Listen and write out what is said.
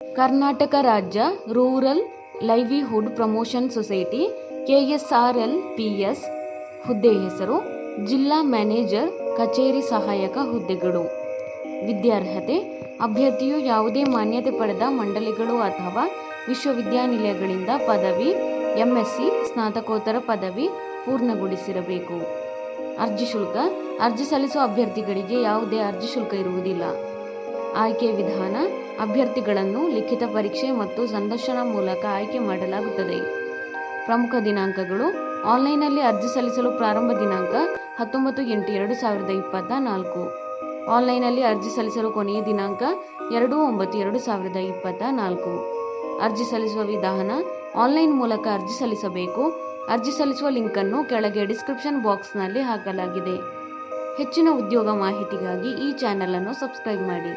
ಕರ್ನಾಟಕ ರಾಜ್ಯ rural livelihood promotion society KSRLPS ಹುದ್ದೆ ಹೆಸರು, ಜಿಲ್ಲಾ ಮ್ಯಾನೇಜರ್ ಕಚೇರಿ ಸಹಾಯಕ ಹುದ್ದೆಗಳು. ವಿದ್ಯಾರ್ಹತೆ, ಅಭ್ಯರ್ಥಿಯು ಯಾವುದೇ ಮಾನ್ಯತೆ ಪಡೆದ ಮಂಡಳಿಗಳು ಅಥವಾ ವಿಶ್ವವಿದ್ಯಾನಿಲಯಗಳಿಂದ ಪದವಿ, ಎಂಎಸ್ಸಿ, ಸ್ನಾತಕೋತ್ತರ ಪದವಿ ಪೂರ್ಣಗೊಳಿಸಿರಬೇಕು. ಅರ್ಜಿ ಶುಲ್ಕ, ಅರ್ಜಿ ಸಲ್ಲಿಸುವ ಅಭ್ಯರ್ಥಿಗಳಿಗೆ ಯಾವುದೇ ಅರ್ಜಿ ಶುಲ್ಕ ಇರುವುದಿಲ್ಲ. ಆಯ್ಕೆ ವಿಧಾನ, ಅಭ್ಯರ್ಥಿಗಳನ್ನು ಲಿಖಿತ ಪರೀಕ್ಷೆ ಮತ್ತು ಸಂದರ್ಶನ ಮೂಲಕ ಆಯ್ಕೆ ಮಾಡಲಾಗುತ್ತದೆ. ಪ್ರಮುಖ ದಿನಾಂಕಗಳು, ಆನ್ಲೈನ್ನಲ್ಲಿ ಅರ್ಜಿ ಸಲ್ಲಿಸಲು ಪ್ರಾರಂಭ ದಿನಾಂಕ ಹತ್ತೊಂಬತ್ತು ಎಂಟು ಎರಡು ಸಾವಿರದ ಇಪ್ಪತ್ತ ನಾಲ್ಕು. ಆನ್ಲೈನ್ನಲ್ಲಿ ಅರ್ಜಿ ಸಲ್ಲಿಸಲು ಕೊನೆಯ ದಿನಾಂಕ ಎರಡು ಒಂಬತ್ತು ಎರಡು ಸಾವಿರದ ಇಪ್ಪತ್ತ ನಾಲ್ಕು. ಅರ್ಜಿ ಸಲ್ಲಿಸುವ ವಿಧಾನ, ಆನ್ಲೈನ್ ಮೂಲಕ ಅರ್ಜಿ ಸಲ್ಲಿಸಬೇಕು. ಅರ್ಜಿ ಸಲ್ಲಿಸುವ ಲಿಂಕನ್ನು ಕೆಳಗೆ ಡಿಸ್ಕ್ರಿಪ್ಷನ್ ಬಾಕ್ಸ್ನಲ್ಲಿ ಹಾಕಲಾಗಿದೆ. ಹೆಚ್ಚಿನ ಉದ್ಯೋಗ ಮಾಹಿತಿಗಾಗಿ ಈ ಚಾನಲನ್ನು ಸಬ್ಸ್ಕ್ರೈಬ್ ಮಾಡಿ.